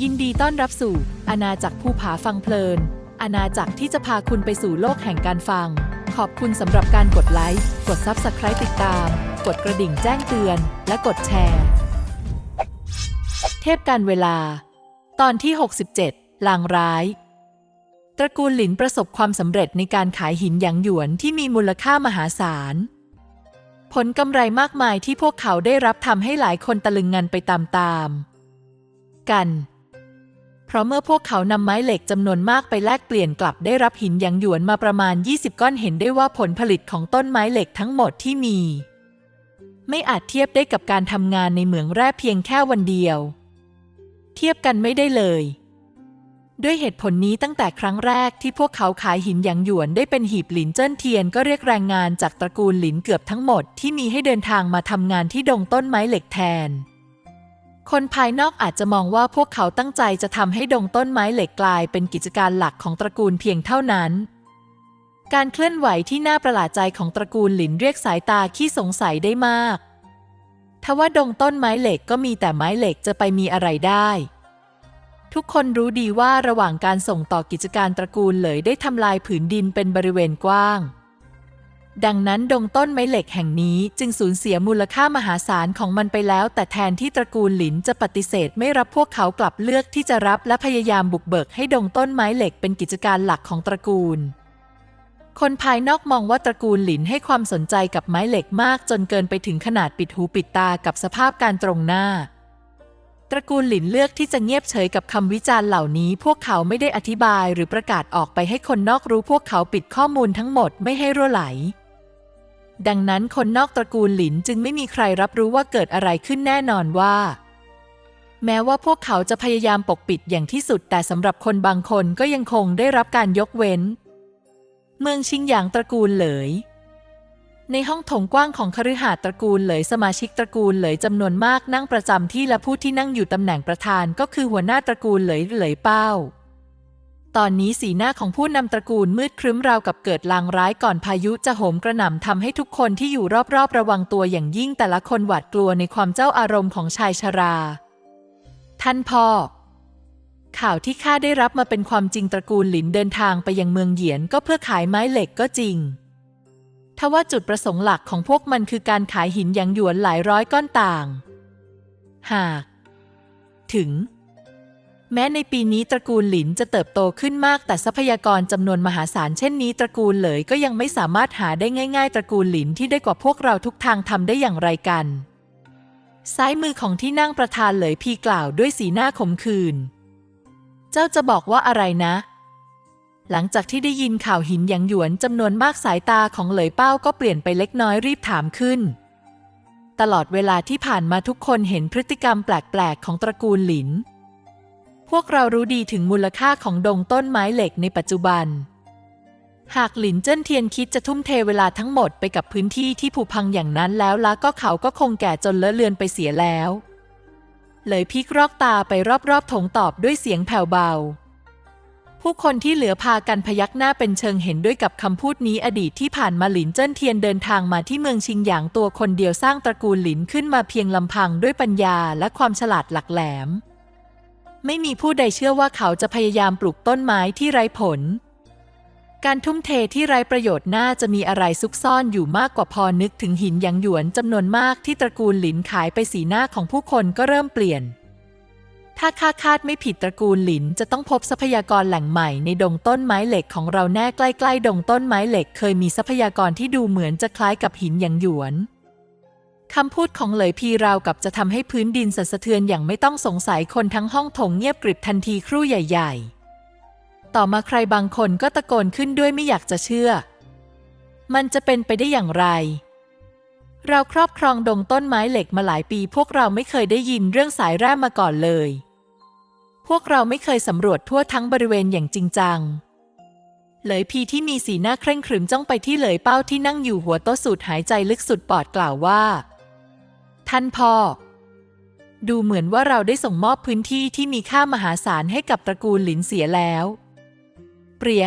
ยินดีต้อนรับสู่อาณาจักรภูผาฟังเพลิน อาณาจักรที่จะพาคุณไปสู่โลกแห่งการฟัง ขอบคุณสำหรับการกดไลค์ กด Subscribe ติดตาม กดกระดิ่งแจ้งเตือน และกดแชร์ เทพการเวลา ตอนที่ 67 ลางร้าย ตระกูลหลินประสบความสำเร็จในการขายหินหยางหยวนที่มีมูลค่ามหาศาล ผลกำไรมากมายที่พวกเขาได้รับทำให้หลายคนตะลึงงันไปตามๆกัน เพราะเมื่อพวกเขานำไม้เหล็กจำนวนมากไปแลกเปลี่ยนกลับได้รับหินหยางหยวนมาประมาณ 20 ก้อนเห็นได้ว่าผลผลิตของต้นไม้เหล็กทั้งหมดที่มี ไม่อาจเทียบได้กับการทำงานในเหมืองแร่เพียงแค่วันเดียว เทียบกันไม่ได้เลย ด้วยเหตุผลนี้ตั้งแต่ครั้งแรกที่พวกเขาขายหินหยางหยวนได้เป็นหีบหลินเจิ้นเทียนก็เรียกแรงงานจากตระกูลหลินเกือบทั้งหมดที่มีให้เดินทางมาทำงานที่ดงต้นไม้เหล็กแทน คนภายนอกอาจจะมองว่าพวกเขาตั้งใจจะทำให้ดงต้นไม้เหล็กกลายเป็นกิจการหลักของตระกูลเพียงเท่านั้น การเคลื่อนไหวที่น่าประหลาดใจของตระกูลหลินเรียกสายตาขี้สงสัยได้มากทว่าดงต้นไม้เหล็กก็มีแต่ไม้เหล็กจะไปมีอะไรได้ ทุกคนรู้ดีว่าระหว่างการส่งต่อกิจการตระกูลเลยได้ทำลายผืนดินเป็นบริเวณกว้าง ดังนั้นดงต้นไม้เหล็กแห่งนี้จึงสูญเสียมูลค่ามหาศาลของมันไปแล้ว แต่แทนที่ตระกูลหลินจะปฏิเสธไม่รับพวกเขากลับเลือกที่จะรับและพยายามบุกเบิกให้ดงต้นไม้เหล็กเป็นกิจการหลักของตระกูล คนภายนอกมองว่าตระกูลหลินให้ความสนใจกับไม้เหล็กมากจนเกินไปถึงขนาดปิดหูปิดตากับสภาพการตรงหน้าตระกูลหลินเลือกที่จะเงียบเฉยกับคำวิจารณ์เหล่านี้ พวกเขาไม่ได้อธิบายหรือประกาศออกไปให้คนนอกรู้พวกเขาปิดข้อมูลทั้งหมดไม่ให้รั่วไหล ดังนั้นคนนอกตระกูลหลินจึงไม่มีใครรับรู้ว่าเกิดอะไรขึ้นแน่นอนว่า แม้ว่าพวกเขาจะพยายามปกปิดอย่างที่สุด แต่สำหรับคนบางคนก็ยังคงได้รับการยกเว้น เมืองชิงหยางตระกูลเหลย ในห้องโถงกว้างของคฤหาสน์ตระกูลเหลยสมาชิกตระกูลเหลยจำนวนมากนั่งประจำที่และผู้ที่นั่งอยู่ตำแหน่งประธานก็คือหัวหน้าตระกูลเหลยเหลยเป้า ตอนนี้สีหน้าของผู้นำตระกูลมืดครึ้มราวกับเกิดลางร้ายก่อนพายุจะโหมกระหน่ำทำให้ทุกคนที่อยู่รอบๆ ระวังตัวอย่างยิ่งแต่ละคนหวาดกลัวในความเจ้าอารมณ์ของชายชรา ท่านพ่อ ข่าวที่ข้าได้รับมาเป็นความจริงตระกูลหลินเดินทางไปยังเมืองเหยียนก็เพื่อขายไม้เหล็กก็จริงทว่าจุดประสงค์หลักของพวกมันคือการขายหินหยางหยวนหลายร้อยก้อนต่าง หาก ถึง แม้ในปีนี้ตระกูลหลินจะเติบโตขึ้นมาก แต่ทรัพยากรจำนวนมหาศาลเช่นนี้ตระกูลเหลยก็ยังไม่สามารถหาได้ง่าย ๆ ตระกูลหลินที่ได้กว่าพวกเราทุกทางทำได้อย่างไรกัน ซ้ายมือของที่นั่งประธานเหลยพีกล่าวด้วยสีหน้าขมขื่นเจ้าจะบอกว่าอะไรนะ หลังจากที่ได้ยินข่าวหินหยางหยวนจำนวนมากสายตาของเหลยเป้าก็เปลี่ยนไปเล็กน้อยรีบถามขึ้น ตลอดเวลาที่ผ่านมาทุกคนเห็นพฤติกรรมแปลกๆของตระกูลหลิน พวกเรารู้ดีถึงมูลค่าของดงต้นไม้เหล็กในปัจจุบัน หากหลินเจิ้นเทียนคิดจะทุ่มเทเวลาทั้งหมดไปกับพื้นที่ที่ผุพังอย่างนั้นแล้วละก็เขาก็คงแก่จนเลอะเลือนไปเสียแล้ว เลยพิกรอกตาไปรอบๆถงตอบด้วยเสียงแผ่วเบา ผู้คนที่เหลือพากันพยักหน้าเป็นเชิงเห็นด้วยกับคำพูดนี้อดีตที่ผ่านมาหลินเจิ้นเทียนเดินทางมาที่เมืองชิงหยางตัวคนเดียวสร้างตระกูลหลินขึ้นมาเพียงลำพังด้วยปัญญาและความฉลาดหลักแหลม ไม่มีผู้ใดเชื่อว่าเขาจะพยายามปลูกต้นไม้ที่ไร้ผล การทุ่มเทที่ไร้ประโยชน์น่าจะมีอะไรซุกซ่อนอยู่มากกว่าพอนึกถึงหินหยางหยวนจำนวนมากที่ตระกูลหลินขายไปสีหน้าของผู้คนก็เริ่มเปลี่ยน ถ้าคาดคาดไม่ผิดตระกูลหลินจะต้องพบทรัพยากรแหล่งใหม่ในดงต้นไม้เหล็กของเราแน่ใกล้ๆดงต้นไม้เหล็ก เคยมีทรัพยากรที่ดูเหมือนจะคล้ายกับหินหยางหยวน คำพูดของเหลยพีราวกับจะทำให้พื้นดินสั่นสะเทือนอย่างไม่ต้องสงสัยคนทั้งห้องถงเงียบกริบทันทีครู่ใหญ่ ๆ ต่อมาใครบางคนก็ตะโกนขึ้นด้วยไม่อยากจะเชื่อ มันจะเป็นไปได้อย่างไร เราครอบครองดงต้นไม้เหล็กมาหลายปี พวกเราไม่เคยได้ยินเรื่องสายแร่มาก่อนเลย พวกเราไม่เคยสำรวจทั่วทั้งบริเวณอย่างจริงจังเหลยพีที่มีสีหน้าเคร่งครึมจ้องไปที่เหลยเป้าที่นั่งอยู่หัวโต๊ะสูดหายใจลึกสุดปอดกล่าวว่า ท่านพ่อ ดูเหมือนว่าเราได้ส่งมอบพื้นที่ที่มีค่ามหาศาลให้กับตระกูลหลินเสียแล้ว เปรีย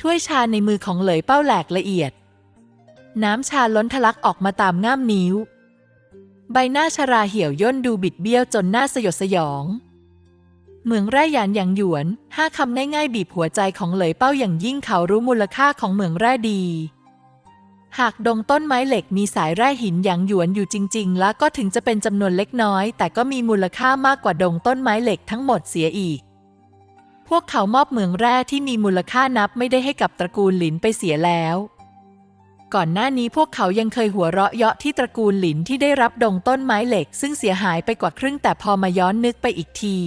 ถ้วยชาในมือของเหลยเป้าแหลกละเอียด น้ำชาล้นทะลักออกมาตามง่ามนิ้ว ใบหน้าชราเหี่ยวย่นดูบิดเบี้ยวจนหน้าสยดสยองเหมืองแร่หยานหยางหยวนห้าคำง่ายๆบีบหัวใจของเหลยเป้าอย่างยิ่งเขารู้มูลค่าของเหมืองแร่ดี หากดงต้นไม้เหล็กมีสายแร่หินหยางหยวนอยู่จริง ๆ แล้วก็ถึงจะเป็นจำนวนเล็กน้อย แต่ก็มีมูลค่ามากกว่าดงต้นไม้เหล็กทั้งหมดเสียอีก พวกเขามอบเหมืองแร่ที่มีมูลค่านับไม่ได้ให้กับตระกูลหลินไปเสียแล้ว ก่อนหน้านี้พวกเขายังเคยหัวเราะเยาะที่ตระกูลหลินที่ได้รับดงต้นไม้เหล็ก ซึ่งเสียหายไปกว่าครึ่งแต่พอมาย้อนนึกไปอีกที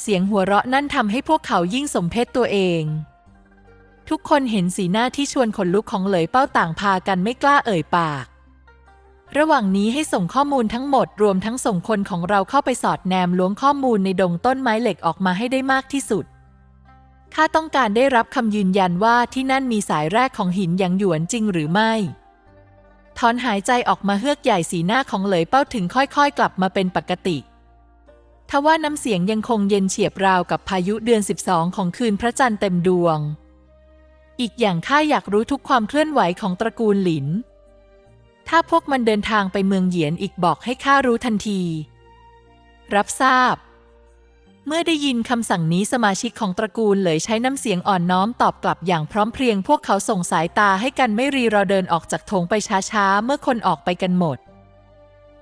เสียงหัวเราะนั่นทำให้พวกเขายิ่งสมเพชตัวเอง ทุกคนเห็นสีหน้าที่ชวนขนลุกของเหลยเป้าต่างพากันไม่กล้าเอ่ยปาก ระหว่างนี้ให้ส่งข้อมูลทั้งหมดรวมทั้งส่งคนของเราเข้าไปสอดแนมล้วงข้อมูลในดงต้นไม้เหล็กออกมาให้ได้มากที่สุด ข้าต้องการได้รับคำยืนยันว่าที่นั่นมีสายแรกของหินยางหยวนจริงหรือไม่ ถอนหายใจออกมาเฮือกใหญ่สีหน้าของเหลยเป้าถึงค่อย ๆ กลับมาเป็นปกติทว่าน้ำเสียงยังคงเย็นเฉียบราวกับพายุเดือน 12 ของคืนพระจันทร์เต็มดวง อีกอย่างข้าอยากรู้ทุกความเคลื่อนไหวของตระกูลหลิน ถ้าพวกมันเดินทางไปเมืองเหยียนอีกบอกให้ข้ารู้ทันที รับทราบ เมื่อได้ยินคำสั่งนี้สมาชิกของตระกูลเลยใช้น้ำเสียงอ่อนน้อมตอบกลับอย่างพร้อมเพรียง พวกเขาส่งสายตาให้กันไม่รีรอเดินออกจากโถงไปช้าๆ เมื่อคนออกไปกันหมด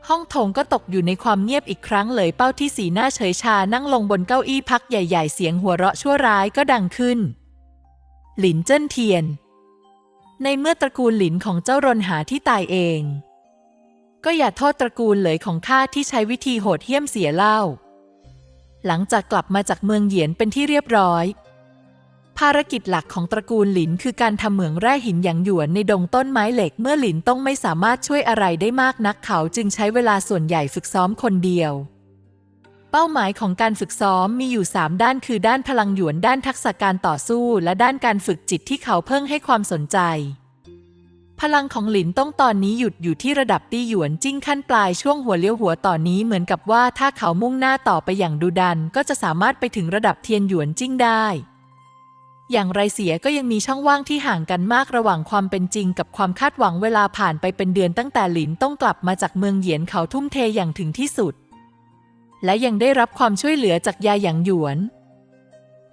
ห้องโถงก็ตกอยู่ในความเงียบอีกครั้งเลยเป้าที่สีหน้าเฉยชานั่งลงบนเก้าอี้พักใหญ่ ๆ เสียงหัวเราะชั่วร้ายก็ดังขึ้น หลินเจิ้นเทียน ในเมื่อตระกูลหลินของเจ้ารนหาที่ตายเอง ก็อย่าโทษตระกูลเหลยของข้าที่ใช้วิธีโหดเหี้ยมเสียเล่า หลังจากกลับมาจากเมืองเหยียนเป็นที่เรียบร้อย ภารกิจหลักของตระกูลหลินคือการทำเหมืองแร่หินหยางหยวนในดงต้นไม้เหล็กเมื่อหลินต้องไม่สามารถช่วยอะไรได้มากนักเขาจึงใช้เวลาส่วนใหญ่ฝึกซ้อมคนเดียว เป้าหมายของการฝึกซ้อมมีอยู่ 3 ด้านคือด้านพลังหยวนด้านทักษะการต่อสู้ และด้านการฝึกจิตที่เขาเพิ่งให้ความสนใจ พลังของหลินต้องตอนนี้หยุดอยู่ที่ระดับตี้หยวนจิ้งขั้นปลายช่วงหัวเลี้ยวหัวต่อนนี้เหมือนกับว่าถ้าเขามุ่งหน้าต่อไปอย่างดุดัน ก็จะสามารถไปถึงระดับเทียนหยวนจิ้งได้ อย่างไรเสียก็ยังมีช่องว่างที่ห่างกันมากระหว่างความเป็นจริง กับความคาดหวังเวลาผ่านไปเป็นเดือนตั้งแต่หลินต้องกลับมาจากเมืองเหยียนเขาทุ่มเทอย่างถึงที่สุด และยังได้รับความช่วยเหลือจากยาหยางหยวน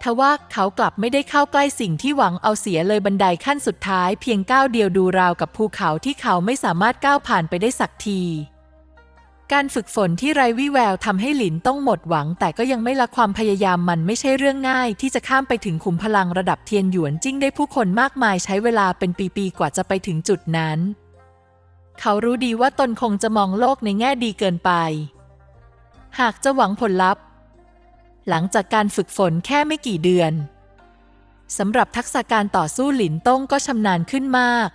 ทว่าเขากลับไม่ได้เข้าใกล้สิ่งที่หวังเอาเสียเลยบันไดขั้นสุดท้ายเพียงก้าวเดียวดูราวกับภูเขาที่เขาไม่สามารถก้าวผ่านไปได้สักที การฝึกฝนที่ไร้วี่แววทำให้หลินต้องหมดหวัง แต่ก็ยังไม่ละความพยายามมันไม่ใช่เรื่องง่าย ที่จะข้ามไปถึงขุมพลังระดับเทียนหยวนจิ้งได้ผู้คนมากมายใช้เวลาเป็นปีๆกว่าจะไปถึงจุดนั้น เขารู้ดีว่าตนคงจะมองโลกในแง่ดีเกินไป หากจะหวังผลลัพธ์ หลังจากการฝึกฝนแค่ไม่กี่เดือนสำหรับทักษะการต่อสู้หลินต้งก็ชำนาญขึ้นมาก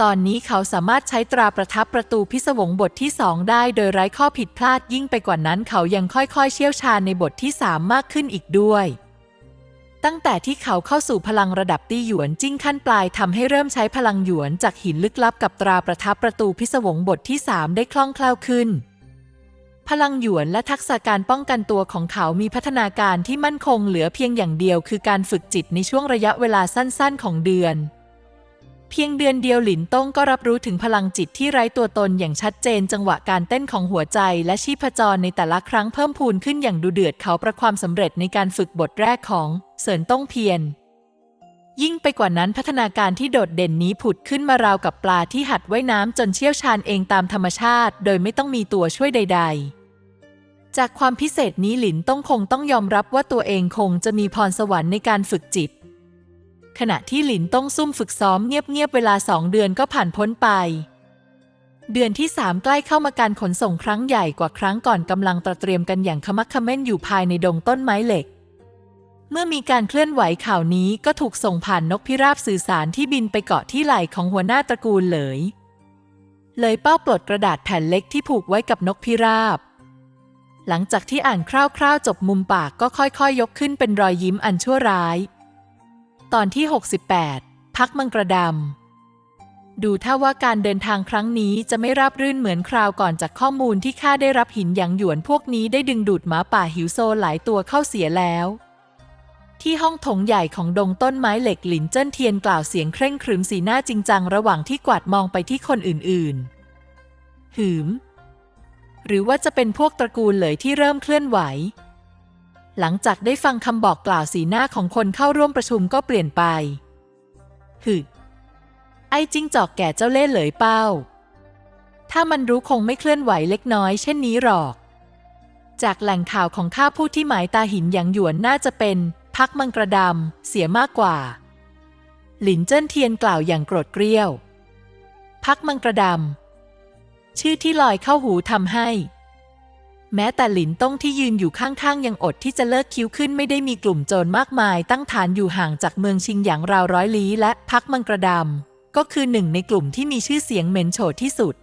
ตอนนี้เขาสามารถใช้ตราประทับประตูพิศวงบทที่สองได้โดยไร้ข้อผิดพลาดยิ่งไปกว่านั้นเขายังค่อยๆ เชี่ยวชาญในบทที่สามมากขึ้นอีกด้วยตั้งแต่ที่เขาเข้าสู่พลังระดับตี้หยวนจิ้งขั้นปลายทำให้เริ่มใช้พลังหยวนจากหินลึกลับกับตราประทับประตูพิศวงบทที่สามได้คล่องแคล่วขึ้น พลังหยวนและทักษะการป้องกันตัวของเขามีพัฒนาการที่มั่นคงเหลือเพียงอย่างเดียวคือการฝึกจิตในช่วงระยะเวลาสั้นๆ ของเดือน เพียงเดือนเดียวหลินต้งก็รับรู้ถึงพลังจิตที่ไร้ตัวตนอย่างชัดเจน จังหวะการเต้นของหัวใจและชีพจรในแต่ละครั้งเพิ่มพูนขึ้นอย่างดูเดือดเขาประความสำเร็จในการฝึกบทแรกของเสินต้งเพียนยิ่งไปกว่านั้นพัฒนาการที่โดดเด่นนี้ผุดขึ้นมาราวกับปลาที่หัดว่ายน้ำจนเชี่ยวชาญเองตามธรรมชาติ โดยไม่ต้องมีตัวช่วยใด ๆ จากความพิเศษนี้หลินต้องคงต้องยอมรับว่าตัวเองคงจะมีพรสวรรค์ในการฝึกจิต ขณะที่หลินต้องซุ่มฝึกซ้อมเงียบๆเวลาสองเดือนก็ผ่านพ้นไป เดือนที่สามใกล้เข้ามาการขนส่งครั้งใหญ่กว่าครั้งก่อนกำลังตระเตรียมกันอย่างขมักขม้นอยู่ภายในดงต้นไม้เหล็ก เมื่อมีการเคลื่อนไหวข่าวนี้ก็ถูกส่งผ่านนกพิราบสื่อสารที่บินไปเกาะที่ไหล่ของหัวหน้าตระกูลเลย เลยเป้าปลดกระดาษแผ่นเล็กที่ผูกไว้กับนกพิราบ หลังจากที่อ่านคร่าวๆ จบมุมปากก็ค่อยๆยยกขึ้นเป็นรอยยิ้มอันชั่วร้าย ตอนที่ 68 พักมังกระดำ ดูถ้าว่าการเดินทางครั้งนี้จะไม่ราบรื่นเหมือนคราวก่อนจากข้อมูลที่ข้าได้รับหินหยางหยวนพวกนี้ได้ดึงดูดหมาป่าหิวโซหลายตัวเข้าเสียแล้ว ที่ห้องถงใหญ่ของดงต้นไม้เหล็กหลินเจิ้นเทียนกล่าวเสียงเคร่งครึมสีหน้าจริงจังระหว่างที่กวาดมองไปที่คนอื่นๆ หืม หรือว่าจะเป็นพวกตระกูลเหลยที่เริ่มเคลื่อนไหว หลังจากได้ฟังคำบอกกล่าวสีหน้าของคนเข้าร่วมประชุมก็เปลี่ยนไป หึ ไอ้จิ้งจอกแก่เจ้าเล่ห์เหลยเป้า ถ้ามันรู้คงไม่เคลื่อนไหวเล็กน้อยเช่นนี้หรอก จากแหล่งข่าวของข้าผู้ที่หมายตาหินหยางหยวนน่าจะเป็นพักมังกระดำเสียมากกว่า หลินเจิ้นเทียนกล่าวอย่างโกรธเกรี้ยว พักมังกระดำ ชื่อที่ลอยเข้าหูทำให้ แม้แต่หลินต้งที่ยืนอยู่ข้างๆ ยังอดที่จะเลิกคิ้วขึ้นไม่ได้มีกลุ่มโจรมากมาย ตั้งฐานอยู่ห่างจากเมืองชิงหยางราวร้อยลี้และพักมังกรดำก็คือหนึ่งในกลุ่มที่มีชื่อเสียงเหม็นโฉดที่สุด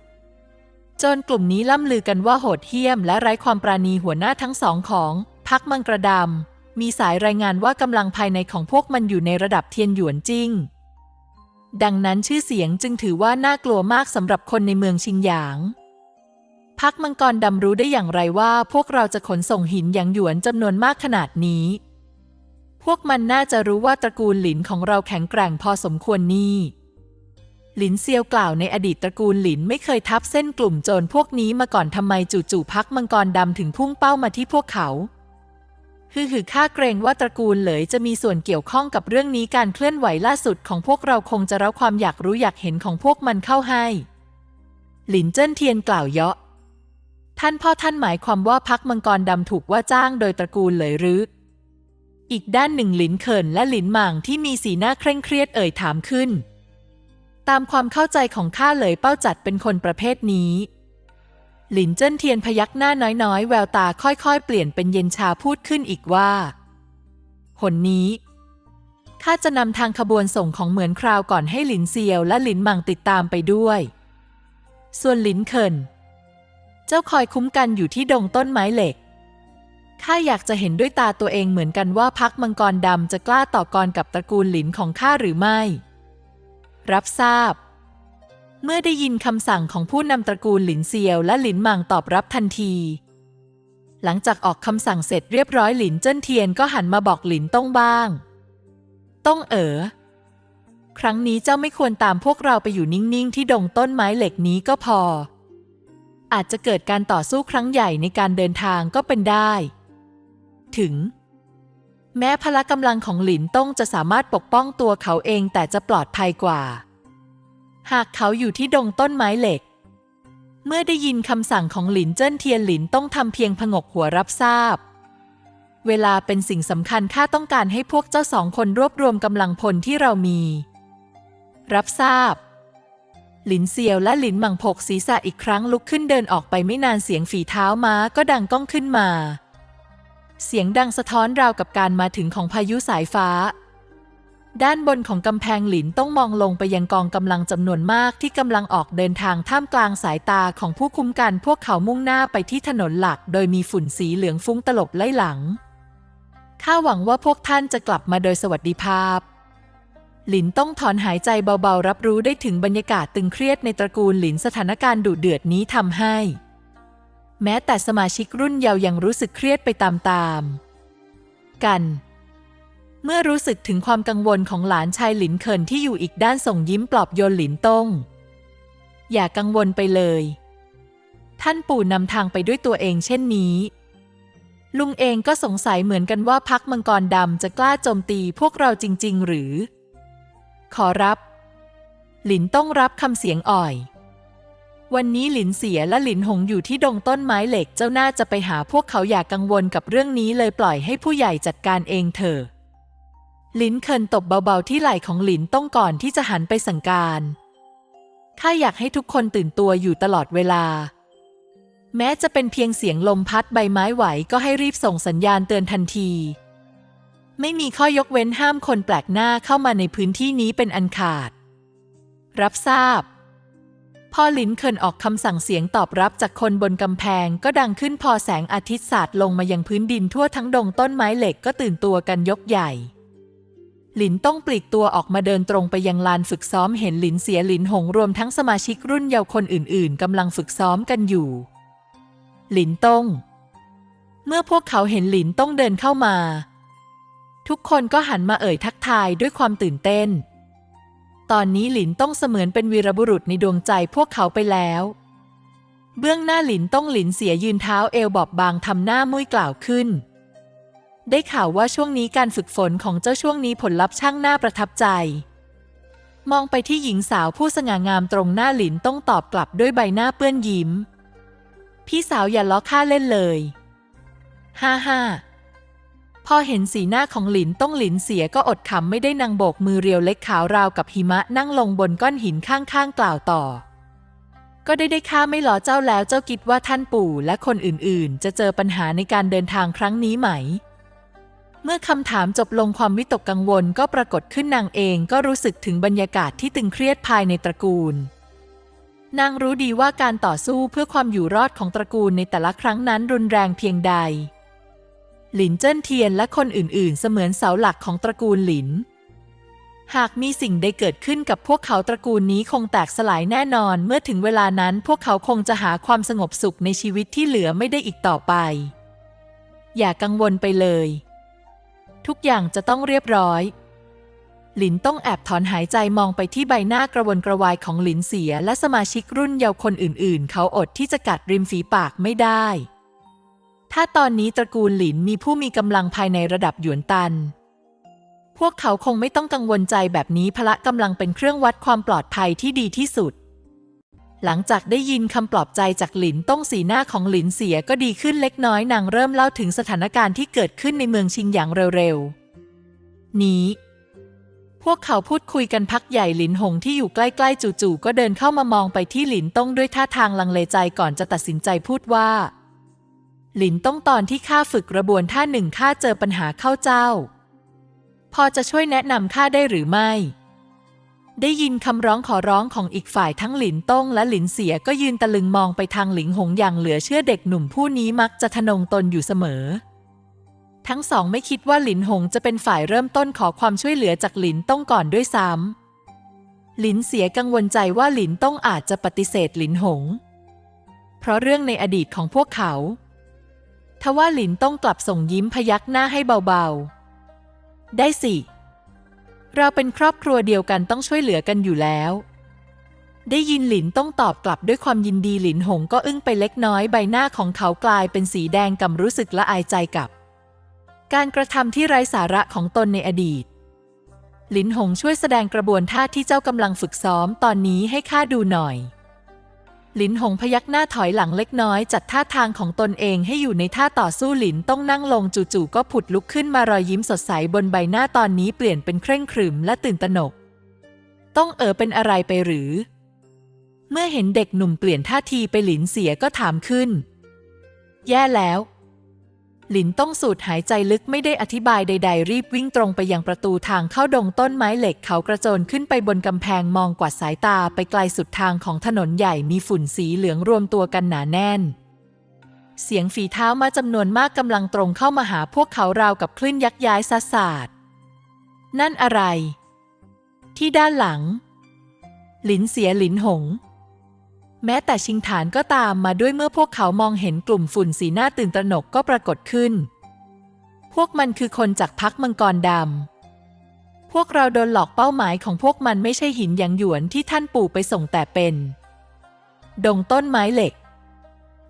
โจรกลุ่มนี้ล่ำลือกันว่าโหดเหี้ยมและไร้ความปราณีหัวหน้าทั้งสองของพักมังกรดำมีสายรายงานว่ากำลังภายในของพวกมันอยู่ในระดับเทียนหยวนจริง ดังนั้นชื่อเสียงจึงถือว่าน่ากลัวมากสำหรับคนในเมืองชิงหยาง พักมังกรดำรู้ได้อย่างไรว่า พวกเราจะขนส่งหินหยางหยวนจำนวนมากขนาดนี้ พวกมันน่าจะรู้ว่าตระกูลหลินของเราแข็งแกร่งพอสมควรนี่หลินเซียวกล่าวในอดีตตระกูลหลินไม่เคยทับเส้นกลุ่มโจรพวกนี้มาก่อนทำไมจู่ๆพักมังกรดำถึงพุ่งเป้ามาที่พวกเขา คือคือข้าเกรงว่าตระกูลเหลยจะมีส่วนเกี่ยวข้องกับเรื่องนี้การเคลื่อนไหวล่าสุดของพวกเราคงจะเร้าความอยากรู้อยากเห็นของพวกมันเข้าให้ หลินเจิ้นเทียนกล่าวเยาะ ท่านพ่อท่านหมายความว่าพักมังกรดำถูกว่าจ้างโดยตระกูลเหลยหรือ อีกด้านหนึ่งหลินเขินและหลินหมางที่มีสีหน้าเคร่งเครียดเอ่ยถามขึ้น ตามความเข้าใจของข้าเหลยเป้าจัดเป็นคนประเภทนี้ หลินเจิ้นเทียนพยักหน้าน้อยๆ แววตาค่อยๆ เปลี่ยนเป็นเย็นชาพูดขึ้นอีกว่า หนนี้ข้าจะนำทางขบวนส่งของเหมือนคราวก่อนให้หลินเซียวและหลินหม่างติดตามไปด้วย ส่วนหลินเขินเจ้าคอยคุ้มกันอยู่ที่ดงต้นไม้เหล็กข้าอยากจะเห็นด้วยตาตัวเองเหมือนกันว่าพักมังกรดำจะกล้าต่อกรกับตระกูลหลินของข้าหรือไม่ รับทราบ เมื่อได้ยินคำสั่งของผู้นำตระกูลหลินเซียวและหลินหมางตอบรับทันที หลังจากออกคำสั่งเสร็จเรียบร้อยหลินเจิ้นเทียนก็หันมาบอกหลินต้องบ้าง ต้องเอ๋อครั้งนี้เจ้าไม่ควรตามพวกเราไปอยู่นิ่ง ๆ ที่ดงต้นไม้เหล็กนี้ก็พอ อาจจะเกิดการต่อสู้ครั้งใหญ่ในการเดินทางก็เป็นได้ ถึง แม้พละกำลังของหลินต้งจะสามารถปกป้องตัวเขาเองแต่จะปลอดภัยกว่า หากเขาอยู่ที่ดงต้นไม้เหล็ก เมื่อได้ยินคำสั่งของหลินเจิ้นเทียนหลินต้องทำเพียงผงกหัวรับทราบ เวลาเป็นสิ่งสำคัญข้าต้องการให้พวกเจ้าสองคนรวบรวมกำลังพลที่เรามี รับทราบ หลินเซียวและหลินหมังผกศีรษะอีกครั้งลุกขึ้นเดินออกไปไม่นานเสียงฝีเท้าม้าก็ดังก้องขึ้นมา เสียงดังสะท้อนราวกับการมาถึงของพายุสายฟ้า ด้านบนของกำแพงหลินต้องมองลงไปยังกองกำลังจำนวนมากที่กำลังออกเดินทางท่ามกลางสายตาของผู้คุมกันพวกเขามุ่งหน้าไปที่ถนนหลัก โดยมีฝุ่นสีเหลืองฟุ้งตลบไล่หลัง ข้าหวังว่าพวกท่านจะกลับมาโดยสวัสดิภาพ หลินต้องถอนหายใจเบาๆ รับรู้ได้ถึงบรรยากาศตึงเครียดในตระกูลหลินสถานการณ์ดุเดือดนี้ทำให้ แม้แต่สมาชิกรุ่นเยาว์ยังรู้สึกเครียดไปตามๆกัน เมื่อรู้สึกถึงความกังวลของหลานชายหลินเคินที่อยู่อีกด้านส่งยิ้มปลอบโยนหลินต้ง อย่ากังวลไปเลย ท่านปู่นำทางไปด้วยตัวเองเช่นนี้ ลุงเองก็สงสัยเหมือนกันว่าพักมังกรดำจะกล้าโจมตีพวกเราจริง ๆ หรือ ขอรับ หลินต้องรับคำเสียงอ่อย วันนี้หลินเสียและหลินหงอยู่ที่ดงต้นไม้เหล็กเจ้าน่าจะไปหาพวกเขาอย่ากกังวลกับเรื่องนี้เลยปล่อยให้ผู้ใหญ่จัดการเองเถอะ หลินเคินตบเบาๆที่ไหล่ของหลินต้องก่อนที่จะหันไปสั่งการข้าอยากให้ทุกคนตื่นตัวอยู่ตลอดเวลา แม้จะเป็นเพียงเสียงลมพัดใบไม้ไหวก็ให้รีบส่งสัญญาณเตือนทันที ไม่มีข้อยกเว้นห้ามคนแปลกหน้าเข้ามาในพื้นที่นี้เป็นอันขาด รับทราบพอหลินเคินออกคำสั่งเสียงตอบรับจากคนบนกำแพงก็ดังขึ้นพอแสงอาทิตย์สาดลงมายังพื้นดินทั่วทั้งดงต้นไม้เหล็กก็ตื่นตัวกันยกใหญ่ หลินต้องปลีกตัวออกมาเดินตรงไปยังลานฝึกซ้อมเห็นหลินเสียหลินหงรวมทั้งสมาชิกรุ่นเยาว์คนอื่น ๆกำลังฝึกซ้อมกันอยู่ หลินต้ง เมื่อพวกเขาเห็นหลินต้องเดินเข้ามา ทุกคนก็หันมาเอ่ยทักทายด้วยความตื่นเต้น ตอนนี้หลินต้องเสมือนเป็นวีรบุรุษในดวงใจพวกเขาไปแล้ว เบื้องหน้าหลินต้องหลินเสียยืนเท้าเอวบอบบางทำหน้ามุ้ยกล่าวขึ้น ได้ข่าวว่าช่วงนี้การฝึกฝนของเจ้าช่วงนี้ผลลัพธ์ช่างน่าประทับใจ มองไปที่หญิงสาวผู้สง่างามตรงหน้าหลินต้องตอบกลับด้วยใบหน้าเปื้อนยิ้ม พี่สาวอย่าล้อข้าเล่นเลยฮ่าฮ่าพอเห็นสีหน้าของหลินต้องหลินเสียก็อดขำไม่ได้นางโบกมือเรียวเล็กขาวราวกับหิมะนั่งลงบนก้อนหินข้างๆกล่าวต่อ ก็ได้ได้ข้าไม่ล้อเจ้าแล้วเจ้าคิดว่าท่านปู่และคนอื่นๆ จะเจอปัญหาในการเดินทางครั้งนี้ไหม เมื่อคำถามจบลงความวิตกกังวลก็ปรากฏขึ้นนางเองก็รู้สึกถึงบรรยากาศที่ตึงเครียดภายในตระกูล นางรู้ดีว่าการต่อสู้เพื่อความอยู่รอดของตระกูลในแต่ละครั้งนั้นรุนแรงเพียงใด หลินเจิ้นเทียนและคนอื่นๆ เสมือนเสาหลักของตระกูลหลิน หากมีสิ่งใดเกิดขึ้นกับพวกเขาตระกูลนี้คงแตกสลายแน่นอน เมื่อถึงเวลานั้นพวกเขาคงจะหาความสงบสุขในชีวิตที่เหลือไม่ได้อีกต่อไป อย่ากังวลไปเลย ทุกอย่างจะต้องเรียบร้อย หลินต้องแอบถอนหายใจมองไปที่ใบหน้ากระวนกระวายของหลินเสียและสมาชิกรุ่นเยาว์คนอื่นๆ เขาอดที่จะกัดริมฝีปากไม่ได้ ถ้าตอนนี้ตระกูลหลินมีผู้มีกำลังภายในระดับหยวนตัน พวกเขาคงไม่ต้องกังวลใจแบบนี้พละกำลังเป็นเครื่องวัดความปลอดภัยที่ดีที่สุด หลังจากได้ยินคำปลอบใจจากหลินต้องสีหน้าของหลินเสียก็ดีขึ้นเล็กน้อยนางเริ่มเล่าถึงสถานการณ์ที่เกิดขึ้นในเมืองชิงหยางเร็วๆ นี้ พวกเขาพูดคุยกันพักใหญ่หลินหงที่อยู่ใกล้ๆจู่ๆก็เดินเข้ามามองไปที่หลินต้องด้วยท่าทางลังเลใจก่อนจะตัดสินใจพูดว่า หลินต้องตอนที่ข้าฝึกกระบวนท่าหนึ่งข้าเจอปัญหาเข้าเจ้า พอจะช่วยแนะนำข้าได้หรือไม่ ได้ยินคำร้องขอร้องของอีกฝ่ายทั้งหลินต้งและหลินเสียก็ยืนตะลึงมองไปทางหลิงหงอย่างเหลือเชื่อเด็กหนุ่มผู้นี้มักจะทะนงตนอยู่เสมอ ทั้งสองไม่คิดว่าหลินหงจะเป็นฝ่ายเริ่มต้นขอความช่วยเหลือจากหลินต้งก่อนด้วยซ้ำหลินเสียกังวลใจว่าหลินต้งอาจจะปฏิเสธหลินหง เพราะเรื่องในอดีตของพวกเขาทว่าหลินต้งกลับส่งยิ้มพยักหน้าให้เบาๆ ได้สิ เราเป็นครอบครัวเดียวกันต้องช่วยเหลือกันอยู่แล้ว ได้ยินหลินต้องตอบกลับด้วยความยินดีหลินหงก็อึ้งไปเล็กน้อยใบหน้าของเขากลายเป็นสีแดงกำรู้สึกละอายใจกับ การกระทำที่ไร้สาระของตนในอดีต หลินหงช่วยแสดงกระบวนท่าที่เจ้ากำลังฝึกซ้อมตอนนี้ให้ข้าดูหน่อย ลินหงพยักหน้าถอยหลังเล็กน้อยจัดท่าทางของตนเองให้อยู่ในท่าต่อสู้หลินต้องนั่งลงจู่ๆก็ผุดลุกขึ้นมารอยยิ้มสดใสบนใบหน้าตอนนี้เปลี่ยนเป็นเคร่งขรึมและตื่นตระหนก ต้องเออเป็นอะไรไปหรือ เมื่อเห็นเด็กหนุ่มเปลี่ยนท่าทีไปหลินเสียก็ถามขึ้น แย่แล้ว หลินต้องสูดหายใจลึกไม่ได้อธิบายใด ๆ รีบวิ่งตรงไปยังประตูทางเข้าดงต้นไม้เหล็กเขากระโจนขึ้นไปบนกำแพงมองกวาดสายตาไปไกลสุดทางของถนนใหญ่มีฝุ่นสีเหลืองรวมตัวกันหนาแน่น เสียงฝีเท้ามาจำนวนมากกำลังตรงเข้ามาหาพวกเขาราวกับคลื่นยักย้ายซัดสาดนั่นอะไร ที่ด้านหลัง หลินเสียหลินหง แม้แต่ชิงฐานก็ตามมาด้วยเมื่อพวกเขามองเห็นกลุ่มฝุ่นสีหน้าตื่นตระหนกก็ปรากฏขึ้น พวกมันคือคนจากพักมังกรดำ พวกเราโดนหลอกเป้าหมายของพวกมันไม่ใช่หินหยางหยวนที่ท่านปู่ไปส่งแต่เป็น ดงต้นไม้เหล็ก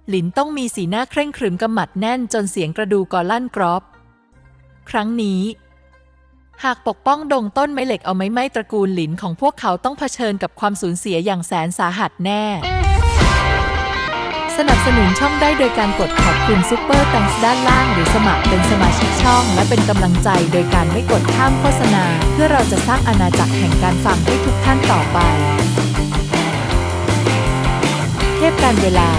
หลินต้องมีสีหน้าเคร่งขรึมกำหมัดแน่นจนเสียงกระดูกอลั่นกรอบ ครั้งนี้ หากปกป้องดงต้นไม้เหล็กเอาไม้ไม้ตระกูลหลินของพวกเขาต้องเผชิญกับความสูญเสียอย่างแสนสาหัสแน่ สนับสนุนช่องได้โดยการกดขอบคุณซุปเปอร์ตังด้านล่าง หรือสมัครเป็นสมาชิกช่อง และเป็นกำลังใจโดยการไม่กดข้ามโฆษณา เพื่อเราจะสร้างอาณาจักรแห่งการฟังให้ทุกท่านต่อไป เทพการเวลา